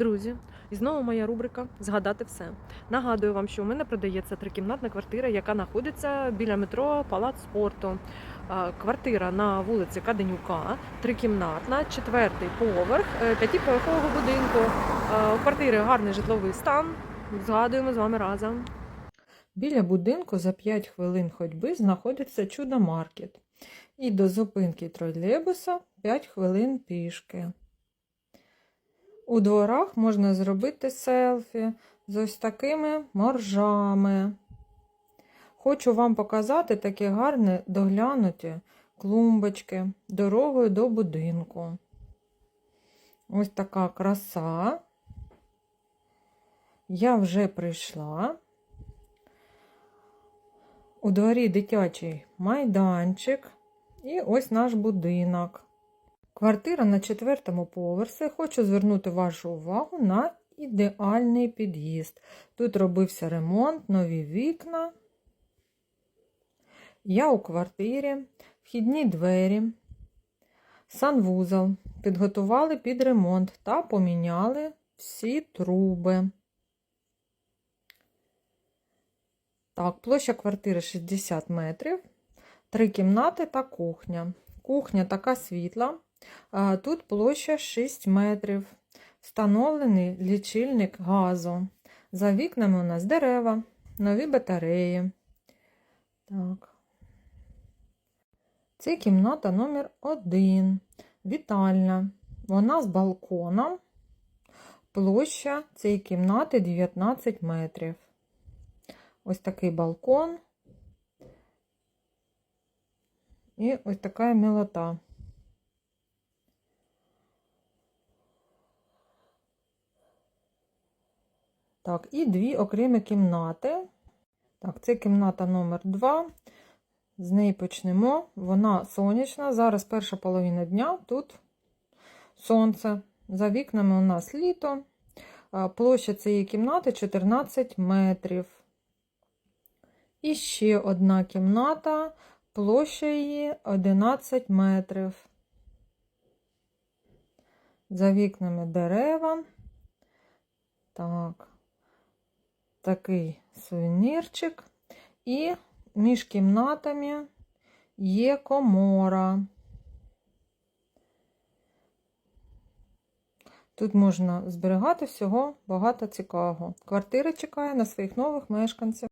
Друзі, і знову моя рубрика Згадати все. Нагадую вам, що у мене продається трикімнатна квартира, яка знаходиться біля метро Палац спорту. Квартира на вулиці Каденюка, трикімнатна, четвертий поверх е, п'ятиповерхового будинку. У квартири гарний житловий стан. Згадуємо з вами разом. Біля будинку за 5 хвилин ходьби знаходиться чудо-маркет. І до зупинки тролейбуса 5 хвилин пішки. У дворах можна зробити селфі з ось такими моржами. Хочу вам показати такі гарні доглянуті клумбочки дорогою до будинку. Ось така краса. Я вже прийшла. У дворі дитячий майданчик. І ось наш будинок. Квартира на четвертому поверсі. Хочу звернути вашу увагу на ідеальний під'їзд. Тут робився ремонт, нові вікна. Я у квартирі, вхідні двері, санвузол. Підготували під ремонт та поміняли всі труби. Так, площа квартири 60 метрів, три кімнати та кухня. Кухня така світла. Тут площа 6 метрів. Встановлений лічильник газу. За вікнами у нас дерева, нові батареї. Так. Це кімната номер 1 Вітальня. Вона з балконом. Площа цієї кімнати 19 метрів. Ось такий балкон. І ось така милота. Так, і дві окремі кімнати. Так, це кімната номер 2. З неї почнемо. Вона сонячна. Зараз перша половина дня, тут сонце. За вікнами у нас літо. Площа цієї кімнати 14 метрів. І ще одна кімната, площа її 11 метрів. За вікнами дерева. Так, такий сувенірчик. І між кімнатами є комора. Тут можна зберігати всього багато цікавого. Квартира чекає на своїх нових мешканців.